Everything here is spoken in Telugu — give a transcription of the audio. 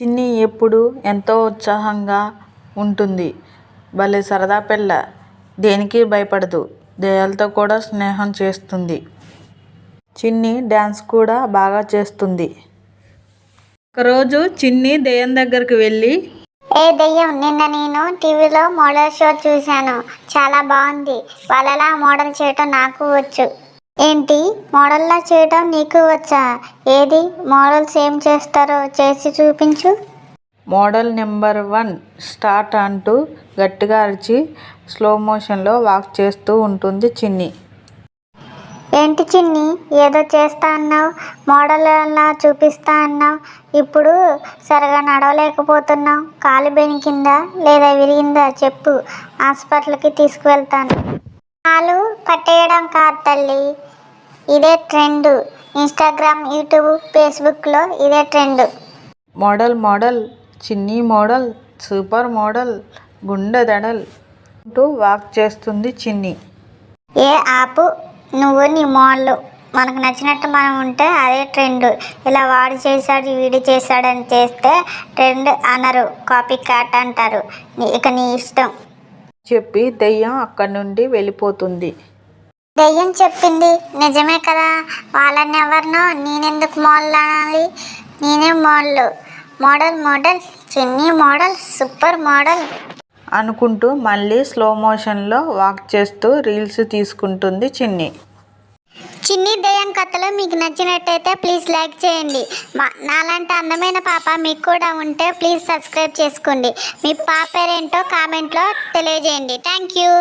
చిన్ని ఎప్పుడూ ఎంతో ఉత్సాహంగా ఉంటుంది. భలే సరదా పిల్ల. దేనికి భయపడదు. దెయ్యాలతో కూడా స్నేహం చేస్తుంది. చిన్ని డ్యాన్స్ కూడా బాగా చేస్తుంది. ఒకరోజు చిన్ని దెయ్యం దగ్గరకు వెళ్ళి ఏ దెయ్యం నిన్న నేను టీవీలో మోడల్ షో చూశాను చాలా బాగుంది వాళ్ళలా మోడల్ చేయటం నాకు వచ్చు ఏంటి? మోడల్లా చేయటం నీకు వచ్చా? ఏది? మోడల్స్ ఏం చేస్తారో చేసి చూపించు. మోడల్ నెంబర్ వన్ స్టార్ట్ అంటూ గట్టిగా అరిచి స్లో మోషన్లో వాక్ చేస్తూ ఉంటుంది చిన్ని. ఏంటి చిన్ని? ఏదో చేస్తా అన్నావు? మోడల్లా చూపిస్తా అన్నావు? ఇప్పుడు సరిగా నడవలేకపోతున్నావు? కాలు బెనికిందా? లేదా విరిగిందా? చెప్పు. హాస్పిటల్కి తీసుకువెళ్తాను. కాలు పట్టేయడం కాదు తల్లి. ఇదే ట్రెండ్. ఇన్స్టాగ్రామ్ యూట్యూబ్ ఫేస్బుక్లో ఇదే ట్రెండ్. మోడల్ మోడల్ చిన్ని మోడల్ సూపర్ మోడల్ గుండె దడల్ అంటూ వాక్ చేస్తుంది చిన్ని. ఏ ఆపు నువ్వు నీ మోళ్ళు మనకు నచ్చినట్టు మనం ఉంటే అదే ట్రెండ్. ఇలా వాడు చేశాడు వీడు చేశాడని చేస్తే ట్రెండ్ అనరు. కాపీ క్యాట్ అంటారు. ఇక నీ ఇష్టం. చెప్పి దెయ్యం అక్కడి నుండి వెళ్ళిపోతుంది. దెయ్యం చెప్పింది. నిజమే కదా? వాళ్ళని ఎవరినో నేనెందుకు మోళ్ళు అనాలి? నేనే మోళ్ళు మోడల్ మోడల్ చిన్ని మోడల్ సూపర్ మోడల్. అనుకుంటూ మళ్ళీ స్లో మోషన్లో వాక్ చేస్తూ రీల్స్ తీసుకుంటుంది చిన్ని. చిన్ని దయ్యం కథలు మీకు నచ్చినట్టయితే ప్లీజ్ లైక్ చేయండి. మా నాలాంటి అందమైన పాప మీకు కూడా ఉంటే ప్లీజ్ సబ్స్క్రైబ్ చేసుకోండి. మీ పాప పేరేంటో కామెంట్లో తెలియజేయండి. Thank you.